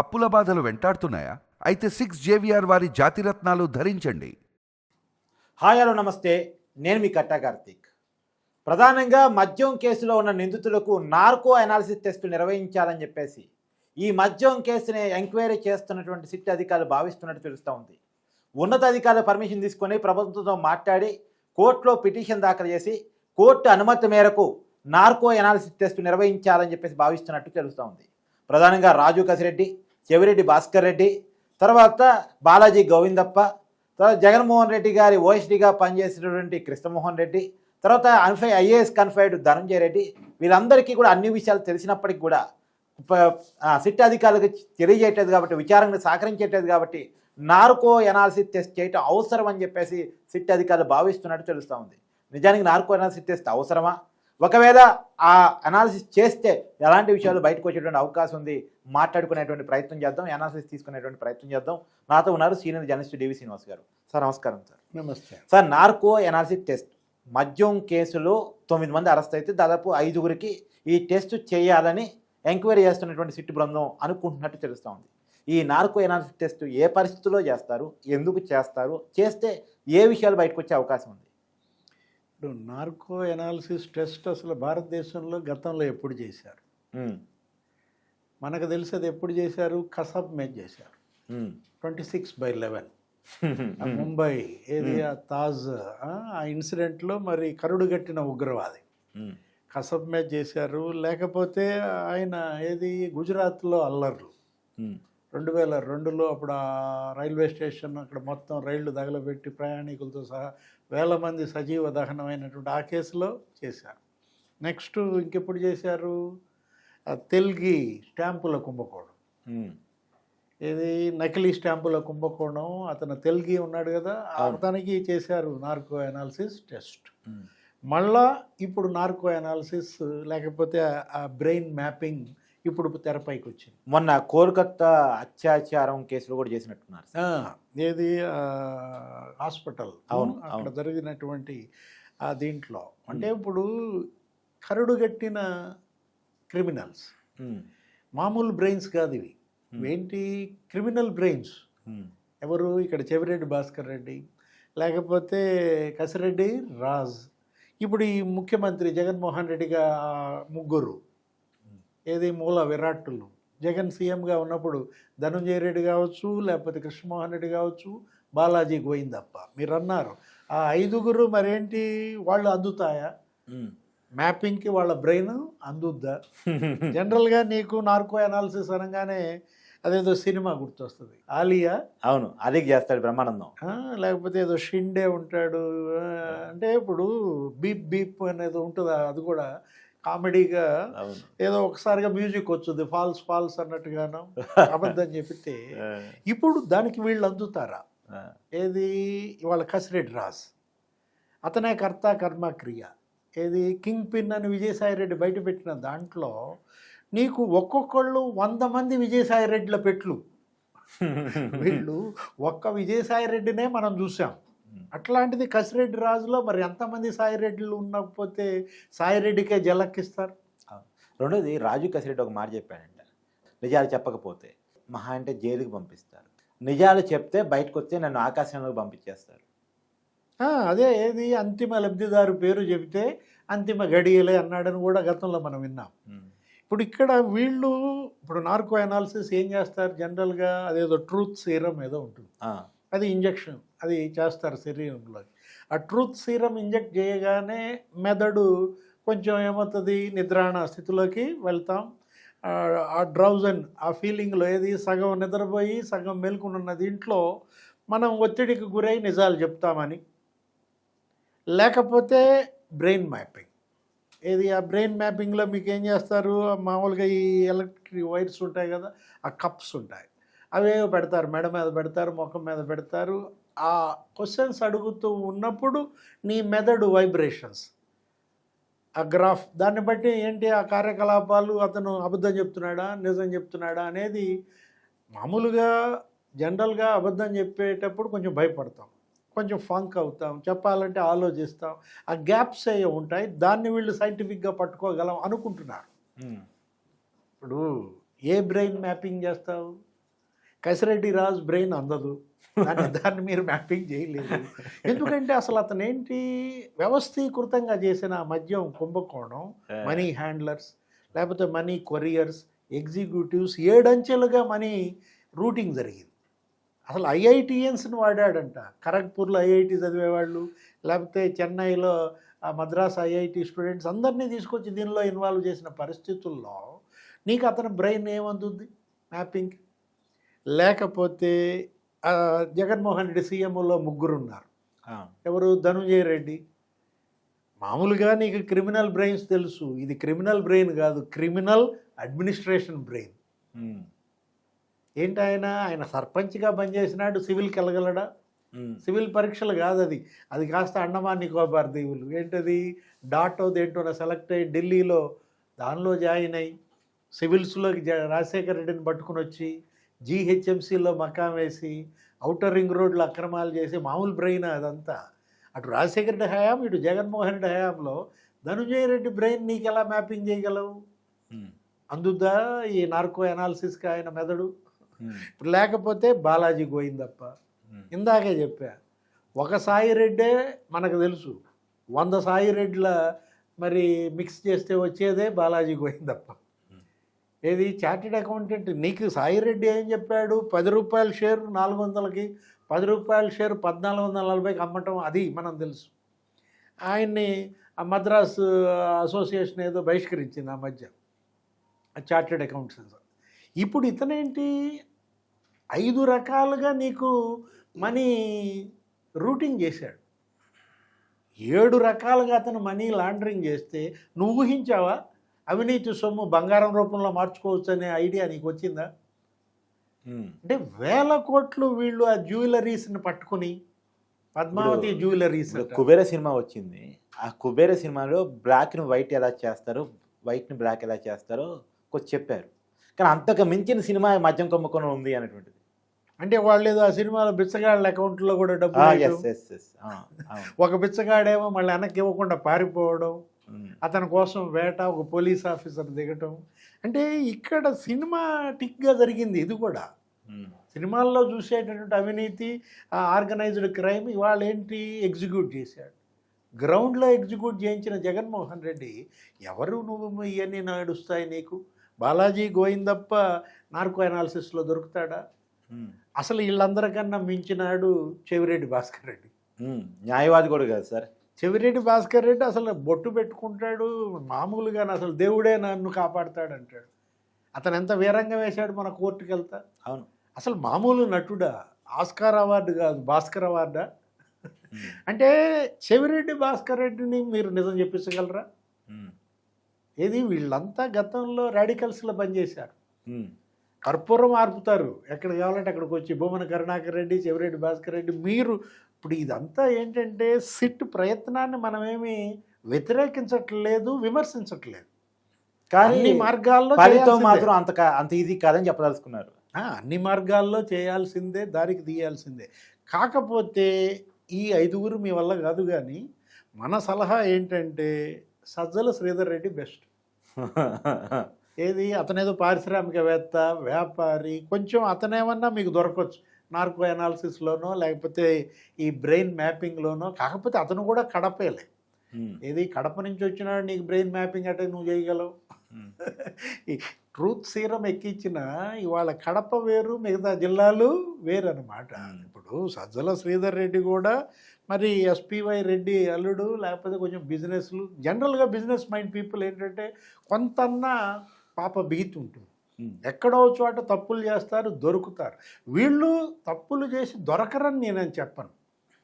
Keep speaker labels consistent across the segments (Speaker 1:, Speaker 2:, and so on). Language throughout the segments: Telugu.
Speaker 1: అప్పుల బాధలు వెంటాడుతున్నాయా? అయితే సిక్స్ జేవిఆర్ వారి జాతిరత్నాలు ధరించండి.
Speaker 2: హాయ్ హలో నమస్తే. నేను మీ కట్టా కార్తీక్. ప్రధానంగా మద్యం కేసులో ఉన్న నిందితులకు నార్కో అనాలిసిస్ టెస్టులు నిర్వహించాలని చెప్పేసి ఈ మద్యం కేసుని ఎంక్వైరీ చేస్తున్నటువంటి సిట్ అధికారులు భావిస్తున్నట్టు తెలుస్తూ ఉంది. ఉన్నతాధికారుల పర్మిషన్ తీసుకొని ప్రభుత్వంతో మాట్లాడి కోర్టులో పిటిషన్ దాఖలు చేసి కోర్టు అనుమతి మేరకు నార్కో ఎనాలిసిస్ టెస్ట్ నిర్వహించాలని చెప్పేసి భావిస్తున్నట్టు తెలుస్తూ ఉంది. ప్రధానంగా రాజు కసిరెడ్డి చెవిరెడ్డి భాస్కర్ రెడ్డి తర్వాత బాలాజీ గోవిందప్ప తర్వాత జగన్మోహన్ రెడ్డి గారి ఓఎస్డీగా పనిచేసినటువంటి కృష్ణమోహన్ రెడ్డి తర్వాత అన్ఫై ఐఏఎస్ కన్ఫైడ్ ధనంజయ రెడ్డి వీళ్ళందరికీ కూడా అన్ని విషయాలు తెలిసినప్పటికీ కూడా సిట్ అధికారులకు తెలియజేయట్లేదు కాబట్టి విచారణకు సహకరించేటది కాబట్టి నార్కో ఎనాలిసిస్ టెస్ట్ చేయటం అవసరం అని చెప్పేసి సిట్ అధికారులు భావిస్తున్నట్టు తెలుస్తూ ఉంది. నిజానికి నార్కో ఎనాలిసిస్ టెస్ట్ అవసరమా? ఒకవేళ ఆ అనాలిసిస్ చేస్తే ఎలాంటి విషయాలు బయటకు వచ్చేటువంటి అవకాశం ఉంది? మాట్లాడుకునేటువంటి ప్రయత్నం చేద్దాం అనాలిసిస్ తీసుకునేటువంటి ప్రయత్నం చేద్దాం. నాతో ఉన్నారు సీనియర్ జర్నలిస్ట్ డివి శ్రీనివాస్ గారు. సార్ నమస్కారం సార్.
Speaker 3: నమస్తే.
Speaker 2: సార్ నార్కో ఎనాలిసిస్ టెస్ట్ మద్యం కేసులో తొమ్మిది మంది అరెస్ట్ అయితే దాదాపు ఐదుగురికి ఈ టెస్ట్ చేయాలని ఎంక్వైరీ చేస్తున్నటువంటి సిట్టు బృందం అనుకుంటున్నట్టు తెలుస్తూ ఉంది. ఈ నార్కో ఎనాలిసిస్ టెస్ట్ ఏ పరిస్థితుల్లో చేస్తారు? ఎందుకు చేస్తారు? చేస్తే ఏ విషయాలు బయటకు వచ్చే అవకాశం ఉంది?
Speaker 3: ఇప్పుడు నార్కో ఎనాలిసిస్ టెస్ట్ అసలు భారతదేశంలో గతంలో ఎప్పుడు చేశారు? మనకు తెలిసి అది ఎప్పుడు చేశారు? కసబ్ మీద చేశారు. Twenty six by eleven. Mumbai ఏది? ఆ తాజ్ ఆ, ఇన్సిడెంట్లో మరి కరుడు కట్టిన ఉగ్రవాది. కసబ్ మీద చేశారు. లేకపోతే ఆయన ఏది? గుజరాత్లో అల్లర్లు. రెండు వేల రెండులో అప్పుడు ఆ రైల్వే స్టేషన్ అక్కడ మొత్తం రైళ్ళు తగలబెట్టి ప్రయాణికులతో సహా వేల మంది సజీవ దహనమైనటువంటి ఆ కేసులో చేశారు. నెక్స్ట్ ఇంకెప్పుడు చేశారు? ఆ తెల్గి స్టాంపుల కుంభకోణం. ఇది నకిలీ స్టాంపుల కుంభకోణం. అతను తెల్గి ఉన్నాడు కదా. అతనికి చేశారు నార్కో అనాలిసిస్ టెస్ట్. మళ్ళా ఇప్పుడు నార్కో అనాలిసిస్ లేకపోతే ఆ బ్రెయిన్ మ్యాపింగ్ ఇప్పుడు తెరపైకి వచ్చింది
Speaker 2: మొన్న కోల్కత్తా అత్యాచారం కేసులో కూడా చేసినట్టున్నారు
Speaker 3: ఏది హాస్పిటల్.
Speaker 2: అవును,
Speaker 3: అక్కడ. జరిగినటువంటి ఆ దీంట్లో. అంటే ఇప్పుడు కరడుగట్టిన క్రిమినల్స్. మామూలు బ్రెయిన్స్ కాదు ఇవి. ఏంటి? Criminal brains. ఎవరు? ఇక్కడ చెవిరెడ్డి భాస్కర్ రెడ్డి. లేకపోతే కసిరెడ్డి రాజ్. ఇప్పుడు ఈ ముఖ్యమంత్రి జగన్మోహన్ రెడ్డిగా ముగ్గురు. ఏది? మూల విరాట్టులు. జగన్ సీఎంగా ఉన్నప్పుడు ధనంజయ రెడ్డి కావచ్చు లేకపోతే కృష్ణమోహన్ రెడ్డి కావచ్చు బాలాజీ గోయిందప్ప మీరు అన్నారు ఆ ఐదుగురు మరేంటి? వాళ్ళు అందుతాయా. మ్యాపింగ్కి వాళ్ళ బ్రెయిన్ అందుద్దా? జనరల్గా నీకు నార్కో అనాలిసిస్ అనగానే అదేదో సినిమా గుర్తొస్తుంది. ఆలియా?
Speaker 2: అవును. అది చేస్తాడు బ్రహ్మానందం.
Speaker 3: లేకపోతే ఏదో షిండే ఉంటాడు. అంటే ఇప్పుడు బీప్ బీప్ అనేది ఉంటుంది? అది కూడా కామెడీగా ఏదో ఒకసారిగా మ్యూజిక్ వచ్చుద్ది ఫాల్స్ ఫాల్స్ అన్నట్టుగాను అబద్ధం చెప్తే ఇప్పుడు దానికి వీళ్ళు అందుతారా? ఏది? ఇవాళ కసిరెడ్డి రాజ్. అతనే కర్త కర్మ క్రియ. ఏది? కింగ్ పిన్ అని విజయసాయిరెడ్డి బయట పెట్టిన దాంట్లో నీకు ఒక్కొక్కళ్ళు వంద మంది విజయసాయిరెడ్డిల పెట్లు. వీళ్ళు ఒక్క విజయసాయిరెడ్డినే మనం చూసాం. అట్లాంటిది కసిరెడ్డి రాజులో మరి ఎంతమంది సాయిరెడ్డిలు ఉండకపోతే సాయిరెడ్డికే జలక్కిస్తారు?
Speaker 2: రెండోది రాజు కసిరెడ్డి ఒక మాట చెప్పాడంట. నిజాలు చెప్పకపోతే మహా అంటే జైలుకి పంపిస్తారు. నిజాలు చెప్తే బయటకు వస్తే నన్ను ఆకాశంలోకి పంపించేస్తారు.
Speaker 3: అదే ఏది? అంతిమ లబ్ధిదారు పేరు చెబితే అంతిమ గడియలే అన్నాడని కూడా గతంలో మనం విన్నాం. ఇప్పుడు ఇక్కడ వీళ్ళు ఇప్పుడు నార్కో అనాలిసిస్ ఏం చేస్తారు? జనరల్గా అదేదో ట్రూత్ సీరం ఏదో ఉంటుంది. అది ఇంజెక్షన్. అది చేస్తారు శరీరంలో ఆ ట్రూత్ సీరం ఇంజెక్ట్ చేయగానే మెదడు కొంచెం ఏమవుతుంది? నిద్రాణ స్థితిలోకి వెళ్తాం. ఆ- ఆ డ్రౌజన్ ఆ ఫీలింగ్లో ఏది? సగం నిద్రపోయి సగం మేల్కొనున్న దీంట్లో మనం ఒత్తిడికి గురై నిజాలు చెప్తామని. లేకపోతే బ్రెయిన్ మ్యాపింగ్. ఏది? ఆ బ్రెయిన్ మ్యాపింగ్లో మీకు ఏం చేస్తారు? మామూలుగా ఈ ఎలక్ట్రిక్ వైర్స్ ఉంటాయి కదా ఆ కప్స్ ఉంటాయి. అవేవో పెడతారు. మెడ మీద పెడతారు ముఖం మీద పెడతారు. ఆ క్వశ్చన్స్ అడుగుతూ ఉన్నప్పుడు నీ మెదడు వైబ్రేషన్స్ ఆ గ్రాఫ్ దాన్ని బట్టి ఏంటి ఆ కార్యకలాపాలు అతను అబద్ధం చెప్తున్నాడా నిజం చెప్తున్నాడా అనేది మామూలుగా జనరల్గా అబద్ధం చెప్పేటప్పుడు కొంచెం భయపడతాం. కొంచెం ఫంక్ అవుతాం చెప్పాలంటే ఆలోచిస్తాం. ఆ గ్యాప్స్ ఏ ఉంటాయి దాన్ని వీళ్ళు సైంటిఫిక్గా పట్టుకోగలం అనుకుంటున్నారు. ఇప్పుడు ఏ బ్రెయిన్ మ్యాపింగ్ చేస్తావు? కసిరెడ్డి రాజు బ్రెయిన్ అందదు. దాన్ని దాన్ని మీరు మ్యాపింగ్ చేయలేదు. ఎందుకంటే అసలు అతను ఏంటి వ్యవస్థీకృతంగా చేసిన ఆ మద్యం కుంభకోణం మనీ హ్యాండ్లర్స్ లేకపోతే మనీ కొరియర్స్ ఎగ్జిక్యూటివ్స్ ఏడంచెలుగా మనీ రూటింగ్ జరిగింది. అసలు ఐఐటిఎన్స్ని వాడాడంట. ఖరగ్పూర్లో ఐఐటి చదివేవాళ్ళు లేకపోతే చెన్నైలో ఆ మద్రాస్ ఐఐటి స్టూడెంట్స్ అందరినీ తీసుకొచ్చి దీనిలో ఇన్వాల్వ్ చేసిన పరిస్థితుల్లో నీకు అతని బ్రెయిన్ ఏమందుంది మ్యాపింగ్? లేకపోతే జగన్మోహన్ రెడ్డి సీఎంలో ముగ్గురు ఉన్నారు ఎవరు? ధనుంజయ రెడ్డి. మామూలుగా నీకు క్రిమినల్ బ్రెయిన్స్ తెలుసు. ఇది క్రిమినల్ బ్రెయిన్ కాదు క్రిమినల్ అడ్మినిస్ట్రేషన్ బ్రెయిన్. ఏంటి ఆయన? ఆయన సర్పంచ్గా పనిచేసినాడు సివిల్కి వెళ్ళగలడా సివిల్ పరీక్షలు కాదు అది. అది కాస్త అండమాన్ నికోబార్ దీవులు. ఏంటది? డాటో దేంటో సెలెక్ట్ అయ్యి ఢిల్లీలో దానిలో జాయిన్ అయ్యి సివిల్స్లోకి జా రాజశేఖర రెడ్డిని పట్టుకుని వచ్చి జీహెచ్ఎంసీలో మకాం వేసి ఔటర్ రింగ్ రోడ్లు అక్రమాలు చేసి మామూలు బ్రెయిన్ అదంతా. అటు రాజశేఖర రెడ్డి హయాం ఇటు జగన్మోహన్ రెడ్డి హయాంలో ధనుంజయ రెడ్డి బ్రెయిన్ నీకు ఎలా మ్యాపింగ్ చేయగలవు? అందుద్దా ఈ నార్కో అనాలిసిస్కి ఆయన మెదడు. ఇప్పుడు లేకపోతే బాలాజీ గోయిందప్ప ఇందాకే చెప్పా ఒక సాయి రెడ్డే మనకు తెలుసు. వంద సాయి రెడ్ల మరి మిక్స్ చేస్తే వచ్చేదే బాలాజీ గోయిందప్ప ఏది? Chartered accountant. నీకు సాయిరెడ్డి ఏం చెప్పాడు? పది రూపాయల షేర్ నాలుగు వందలకి పది రూపాయల షేర్ పద్నాలుగు వందల నలభైకి అమ్మటం అది మనం తెలుసు. ఆయన్ని మద్రాసు మద్రాస్ అసోసియేషన్ ఏదో బహిష్కరించింది ఆ మధ్య. చార్టెడ్ అకౌంట్స్ ఇప్పుడు ఇతనేంటి? ఐదు రకాలుగా నీకు మనీ రూటింగ్ చేశాడు. ఏడు రకాలుగా అతను మనీ లాండరింగ్ చేస్తే నువ్వు ఊహించావా? అవినీతి సొమ్ము బంగారం రూపంలో మార్చుకోవచ్చు అనే ఐడియా నీకు వచ్చిందా అంటే వేల కోట్లు వీళ్ళు ఆ జ్యువెలరీస్ని పట్టుకుని పద్మావతి జ్యువెలరీస్
Speaker 2: కుబేర సినిమా వచ్చింది. ఆ కుబేర సినిమాలో బ్లాక్ని వైట్ ఎలా చేస్తారు వైట్ని బ్లాక్ ఎలా చేస్తారో కొంచెం చెప్పారు. కానీ అంతకు మించిన సినిమా మద్యం కుంభకోణం ఉంది అనేటువంటిది.
Speaker 3: అంటే వాళ్ళు ఏదో ఆ సినిమాలో బిచ్చగాళ్ళ అకౌంట్లో కూడా
Speaker 2: ఎస్
Speaker 3: ఒక బిచ్చగాడేమో మళ్ళీ వెనక్కి ఇవ్వకుండా పారిపోవడం. అతని కోసం వేట ఒక పోలీస్ ఆఫీసర్ దిగటం. అంటే ఇక్కడ సినిమాటిక్గా జరిగింది ఇది కూడా. సినిమాల్లో చూసేటటువంటి అవినీతి ఆర్గనైజ్డ్ క్రైమ్ ఇవాళ ఏంటి ఎగ్జిక్యూట్ చేశాడు. గ్రౌండ్లో ఎగ్జిక్యూట్ చేయించిన జగన్మోహన్ రెడ్డి ఎవరు నువ్వు ఇవన్నీ నడుస్తాయి నీకు? బాలాజీ గోయిందప్ప నార్కో అనాలిసిస్లో దొరుకుతాడా? అసలు వీళ్ళందరికన్నా మించినాడు చెవిరెడ్డి భాస్కర్ రెడ్డి.
Speaker 2: న్యాయవాది కూడా కాదు సార్.
Speaker 3: చెవిరెడ్డి భాస్కర్ రెడ్డి అసలు బొట్టు పెట్టుకుంటాడు మామూలుగా అసలు దేవుడే నన్ను కాపాడుతాడు అంటాడు అతను ఎంత వీరంగా వేశాడు మన కోర్టుకి వెళ్తా
Speaker 2: అవును.
Speaker 3: అసలు మామూలు నటుడా? ఆస్కార్ అవార్డు కాదు భాస్కర్ అవార్డా? అంటే చెవిరెడ్డి భాస్కర్ రెడ్డిని మీరు నిజం చెప్పించగలరా ఏది? వీళ్ళంతా గతంలో రాడికల్స్లో పనిచేశారు. కర్పూరం ఆర్పుతారు. ఎక్కడ కావాలంటే అక్కడికి వచ్చి భూమన కరుణాకర్ రెడ్డి చెవిరెడ్డి భాస్కర్ రెడ్డి మీరు ఇప్పుడు ఇదంతా ఏంటంటే సిట్ ప్రయత్నాన్ని మనమేమి వ్యతిరేకించట్లేదు విమర్శించట్లేదు.
Speaker 2: కానీ
Speaker 3: మార్గాల్లో
Speaker 2: ఫలితం. మాత్రం అంత అంత ఈజీ కాదని చెప్పదలుచుకున్నారు.
Speaker 3: అన్ని మార్గాల్లో చేయాల్సిందే దారికి తీయాల్సిందే. కాకపోతే ఈ ఐదుగురు మీ వల్ల కాదు కానీ మన సలహా ఏంటంటే సజ్జల శ్రీధర్ రెడ్డి బెస్ట్. ఏది? అతనేదో పారిశ్రామికవేత్త వ్యాపారి కొంచెం అతనేమన్నా మీకు దొరకవచ్చు నార్కో అనాలిసిస్లోనో లేకపోతే ఈ బ్రెయిన్ మ్యాపింగ్లోనో కాకపోతే అతను కూడా కడపేలే. ఏది కడప నుంచి వచ్చినాడు నీకు బ్రెయిన్ మ్యాపింగ్ అంటే నువ్వు చేయగలవు? ఈ ట్రూత్ సీరం ఎక్కించిన ఇవాళ కడప వేరు మిగతా జిల్లాలు వేరు అనమాట. ఇప్పుడు సజ్జల శ్రీధర్ రెడ్డి కూడా మరి ఎస్పివై రెడ్డి అల్లుడు లేకపోతే కొంచెం బిజినెస్లు జనరల్గా బిజినెస్ మైండ్ పీపుల్ ఏంటంటే కొంతన్నా పాప ఉంటుంది ఎక్కడో చోట తప్పులు చేస్తారు దొరుకుతారు. వీళ్ళు తప్పులు చేసి దొరకరని నేనని చెప్పను.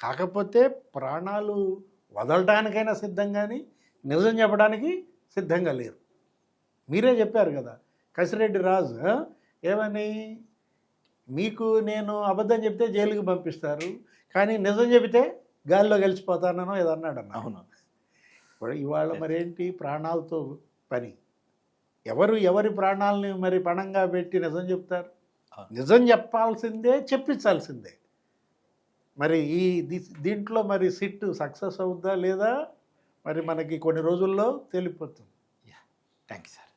Speaker 3: కాకపోతే ప్రాణాలు వదలడానికైనా సిద్ధం కానీ నిజం చెప్పడానికి సిద్ధంగా లేరు. మీరే చెప్పారు కదా కసిరెడ్డి రాజు? ఏమని మీకు నేను అబద్ధం చెప్తే జైలుకి పంపిస్తారు కానీ నిజం చెబితే గాలిలో కలిసిపోతానో ఏదో అన్నాడు అన్న
Speaker 2: అవును.
Speaker 3: ఇప్పుడు ఇవాళ మరేంటి? ప్రాణాలతో పని. ఎవరు ఎవరి ప్రాణాలని మరి పణంగా పెట్టి నిజం చెప్తారు. నిజం చెప్పాల్సిందే చెప్పించాల్సిందే. మరి ఈ దీంట్లో మరి సిట్ సక్సెస్ అవుద్దా లేదా? మరి మనకి కొన్ని రోజుల్లో తెలిసిపోతుంది
Speaker 2: థ్యాంక్ యూ సార్.